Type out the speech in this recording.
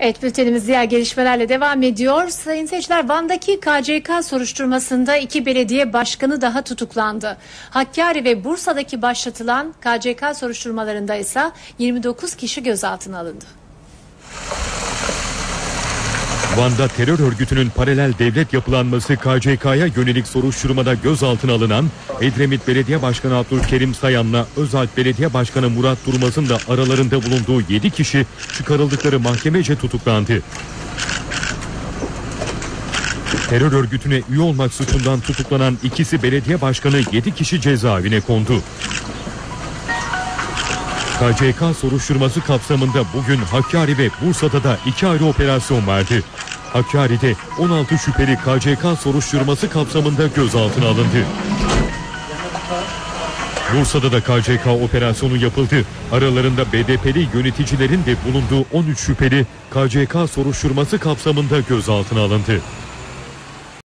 Evet bültenimiz diğer gelişmelerle devam ediyor. Sayın seyirciler Van'daki KCK soruşturmasında iki belediye başkanı daha tutuklandı. Hakkari ve Bursa'daki başlatılan KCK soruşturmalarında ise 29 kişi gözaltına alındı. Van'da terör örgütünün paralel devlet yapılanması KCK'ya yönelik soruşturmada gözaltına alınan Edremit Belediye Başkanı Abdülkerim Sayan'la Özalp Belediye Başkanı Murat Durmaz'ın da aralarında bulunduğu 7 kişi çıkarıldıkları mahkemece tutuklandı. Terör örgütüne üye olmak suçundan tutuklanan ikisi belediye başkanı 7 kişi cezaevine kondu. KCK soruşturması kapsamında bugün Hakkari ve Bursa'da da iki ayrı operasyon vardı. Hakkari'de 16 şüpheli KCK soruşturması kapsamında gözaltına alındı. Bursa'da da KCK operasyonu yapıldı. Aralarında BDP'li yöneticilerin de bulunduğu 13 şüpheli KCK soruşturması kapsamında gözaltına alındı.